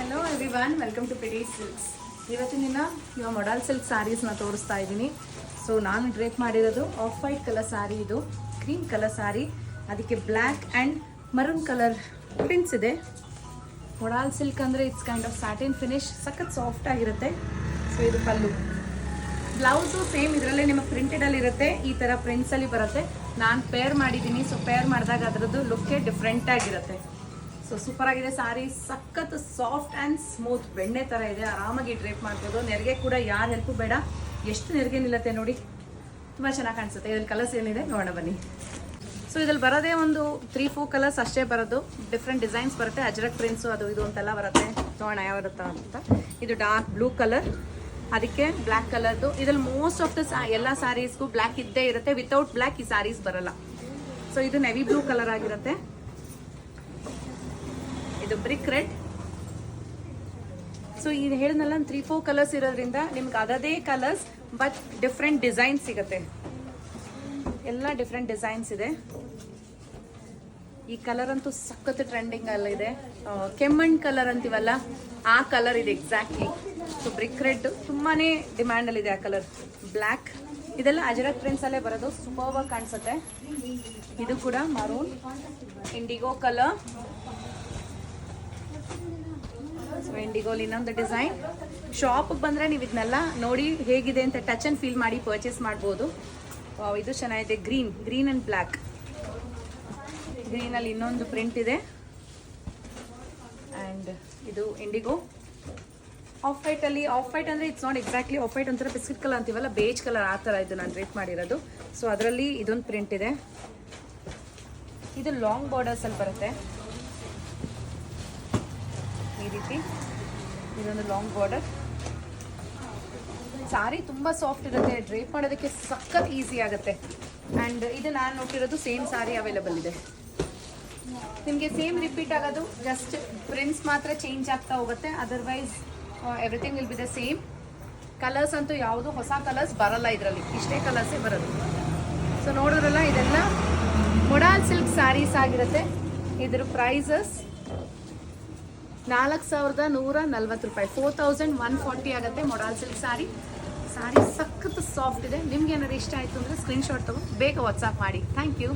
Hello everyone welcome to PD silks ಇವತ್ತಿನ ದಿನ ಇವಾಗ ಮೊಡಲ್ ಸಿಲ್ಕ್ ಸ್ಯಾರೀಸ್ನ ತೋರಿಸ್ತಾ ಇದ್ದೀನಿ. ಸೊ ನಾನು ಡ್ರೇಪ್ ಮಾಡಿರೋದು ಆಫ್ ವೈಟ್ ಕಲರ್ ಸ್ಯಾರಿ ಇದು ಕ್ರೀಮ್ ಕಲರ್ ಸ್ಯಾರಿ ಅದಕ್ಕೆ black and maroon colour prints ಇದೆ. ಮೊಡಾಲ್ ಸಿಲ್ಕ್ ಅಂದರೆ it's kind of satin finish ಸಖತ್ ಸಾಫ್ಟ್ ಆಗಿರುತ್ತೆ. ಸೊ ಇದು ಪಲ್ಲು ಬ್ಲೌಸು ಸೇಮ್ ಇದರಲ್ಲೇ ನಿಮ್ಮ ಪ್ರಿಂಟೆಡಲ್ಲಿ ಇರುತ್ತೆ, ಈ ಥರ ಪ್ರಿಂಟ್ಸಲ್ಲಿ ಬರುತ್ತೆ. ನಾನು ಪೇರ್ ಮಾಡಿದ್ದೀನಿ ಸೊ ಪೇರ್ ಮಾಡಿದಾಗ ಅದರದ್ದು ಲುಕ್ಕೇ ಡಿಫ್ರೆಂಟ್ ಆಗಿರುತ್ತೆ. ಸೊ ಸೂಪರ್ ಆಗಿದೆ ಸಾರಿ. ಸಖತ್ ಸಾಫ್ಟ್ ಆ್ಯಂಡ್ ಸ್ಮೂತ್ ಬೆಣ್ಣೆ ಥರ ಇದೆ. ಆರಾಮಾಗಿ ಡ್ರೇಪ್ ಮಾಡ್ಬೋದು. ನೆರಿಗೆ ಕೂಡ ಯಾರ ಹೆಲ್ಪು ಬೇಡ. ಎಷ್ಟು ನೆರಿಗೆ ನಿಲ್ಲತ್ತೆ ನೋಡಿ. ತುಂಬ ಚೆನ್ನಾಗಿ ಕಾಣಿಸುತ್ತೆ. ಇದ್ರಲ್ಲಿ ಕಲರ್ಸ್ ಏನಿದೆ ನೋಡೋಣ ಬನ್ನಿ. ಸೊ ಇದ್ರಲ್ಲಿ ಬರೋದೇ ಒಂದು ತ್ರೀ ಫೋರ್ ಕಲರ್ಸ್ ಅಷ್ಟೇ ಬರೋದು. ಡಿಫ್ರೆಂಟ್ ಡಿಸೈನ್ಸ್ ಬರುತ್ತೆ. ಅಜ್ರಕ್ ಪ್ರಿನ್ಸು ಅದು, ಇದು ಅಂತೆಲ್ಲ ಬರುತ್ತೆ. ನೋಡೋಣ ಯಾವ ಬರುತ್ತಾ ಅಂತ. ಇದು ಡಾರ್ಕ್ ಬ್ಲೂ ಕಲರ್ ಅದಕ್ಕೆ ಬ್ಲ್ಯಾಕ್ ಕಲರ್ದು ಇದ್ರಲ್ಲಿ ಮೋಸ್ಟ್ ಆಫ್ ದ ಎಲ್ಲ ಸ್ಯಾರೀಸ್ಗೂ ಬ್ಲ್ಯಾಕ್ ಇದ್ದೇ ಇರುತ್ತೆ. ವಿತೌಟ್ ಬ್ಲ್ಯಾಕ್ ಈ ಸ್ಯಾರೀಸ್ ಬರಲ್ಲ. ಸೊ ಇದು ನೆವಿ ಬ್ಲೂ ಕಲರ್ ಆಗಿರುತ್ತೆ. ಇದು ಬ್ರಿಕ್ ರೆಡ್ ಸೊ ಇದು ಹೇಳಿದ್ನಲ್ಲ ತ್ರೀ ಫೋರ್ ಕಲರ್ಸ್ ಇರೋದ್ರಿಂದ ನಿಮ್ಗೆ ಅದೇ ಕಲರ್ಸ್ ಬಟ್ ಡಿಫ್ರೆಂಟ್ ಡಿಸೈನ್ ಸಿಗುತ್ತೆ. ಎಲ್ಲ ಡಿಫ್ರೆಂಟ್ ಡಿಸೈನ್ಸ್ ಇದೆ. ಈ ಕಲರ್ ಅಂತೂ ಸಖತ್ ಟ್ರೆಂಡಿಂಗ್ ಅಲ್ಲ ಇದೆ. ಕೆಮ್ಮಣ್ ಕಲರ್ ಅಂತೀವಲ್ಲ, ಆ ಕಲರ್ ಇದೆ ಎಕ್ಸಾಕ್ಟ್ಲಿ ಸೊ ಬ್ರಿಕ್ ರೆಡ್ ತುಂಬಾನೇ ಡಿಮ್ಯಾಂಡ್ ಅಲ್ಲಿ ಇದೆ ಆ ಕಲರ್ ಬ್ಲ್ಯಾಕ್ ಇದೆಲ್ಲ ಅಜರಕ್ ಪ್ರಿಂಟ್ಸ್ ಅಲ್ಲೇ ಬರೋದು ಸೂಪರ್ ಆಗಿ ಕಾಣಿಸುತ್ತೆ. ಇದು ಕೂಡ ಮರೂನ್ ಇಂಡಿಗೋ ಕಲರ್ ಸೊ ಇಂಡಿಗೋಲ್ ಇನ್ನೊಂದು ಡಿಸೈನ್ ಶಾಪಿಗೆ ಬಂದರೆ ನೀವು ಇದನ್ನೆಲ್ಲ ನೋಡಿ ಹೇಗಿದೆ ಅಂತ ಟಚ್ ಆ್ಯಂಡ್ ಫೀಲ್ ಮಾಡಿ ಪರ್ಚೇಸ್ ಮಾಡ್ಬೋದು. ಇದು ಚೆನ್ನಾಗಿದೆ. ಗ್ರೀನ್ ಗ್ರೀನ್ ಆ್ಯಂಡ್ ಬ್ಲ್ಯಾಕ್ ಗ್ರೀನಲ್ಲಿ ಇನ್ನೊಂದು ಪ್ರಿಂಟ್ ಇದೆ. ಆ್ಯಂಡ್ ಇದು ಇಂಡಿಗೋ ಆಫ್ ವೈಟಲ್ಲಿ ಆಫ್ ವೈಟ್ ಅಂದರೆ it's not exactly off white ಒಂಥರ ಬಿಸ್ಕಿಟ್ ಕಲರ್ ಅಂತೀವಲ್ಲ ಬೇಜ್ ಕಲರ್ ಆ ಥರ ಇದು ನಾನು ರೇಟ್ ಮಾಡಿರೋದು. ಸೊ ಅದರಲ್ಲಿ ಇದೊಂದು ಪ್ರಿಂಟ್ ಇದೆ. ಇದು ಲಾಂಗ್ ಬಾರ್ಡರ್ಸಲ್ಲಿ ಬರುತ್ತೆ. ರೀತಿ. ಇದೊಂದು ಲಾಂಗ್ ಬಾರ್ಡರ್ ಸಾರಿ ತುಂಬ ಸಾಫ್ಟ್ ಇರುತ್ತೆ. ಡ್ರೇಪ್ ಮಾಡೋದಕ್ಕೆ ಸಖತ್ ಈಸಿ ಆಗುತ್ತೆ. ಆ್ಯಂಡ್ ಇದು ನಾನು ನೋಡಿರೋದು ಸೇಮ್ ಸಾರಿ ಅವೈಲಬಲ್ ಇದೆ. ನಿಮಗೆ ಸೇಮ್ ರಿಪೀಟ್ ಆಗೋದು ಜಸ್ಟ್ ಪ್ರಿಂಟ್ಸ್ ಮಾತ್ರ ಚೇಂಜ್ ಆಗ್ತಾ ಹೋಗುತ್ತೆ. Otherwise everything will be the same colours ಅಂತೂ ಯಾವುದು ಹೊಸ ಕಲರ್ಸ್ ಬರಲ್ಲ ಇದರಲ್ಲಿ. ಇಷ್ಟೇ ಕಲರ್ಸೇ ಬರೋದು. ಸೊ ನೋಡಿದ್ರಲ್ಲ ಇದೆಲ್ಲ ಮೊಡಾಲ್ ಸಿಲ್ಕ್ ಸ್ಯಾರೀಸ್ ಆಗಿರುತ್ತೆ. ಇದ್ರ ಪ್ರೈಸಸ್ ನಾಲ್ಕು ಸಾವಿರದ ನೂರ ನಲ್ವತ್ತು ರೂಪಾಯಿ. ಫೋರ್ ತೌಸಂಡ್ ಒನ್ ಫಾರ್ಟಿ ಆಗುತ್ತೆ ಮೊಡಾಲ್ ಸಿಲ್ಕ್ ಸಾರಿ ಸಾರಿ ಸಖತ್ ಸಾಫ್ಟ್ ಇದೆ. ನಿಮ್ಗೆ ಏನಾದ್ರು ಇಷ್ಟ ಆಯಿತು ಅಂದರೆ ಸ್ಕ್ರೀನ್ಶಾಟ್ ತಗೊಂಡು ಬೇಗ ವಾಟ್ಸಪ್ ಮಾಡಿ. Thank you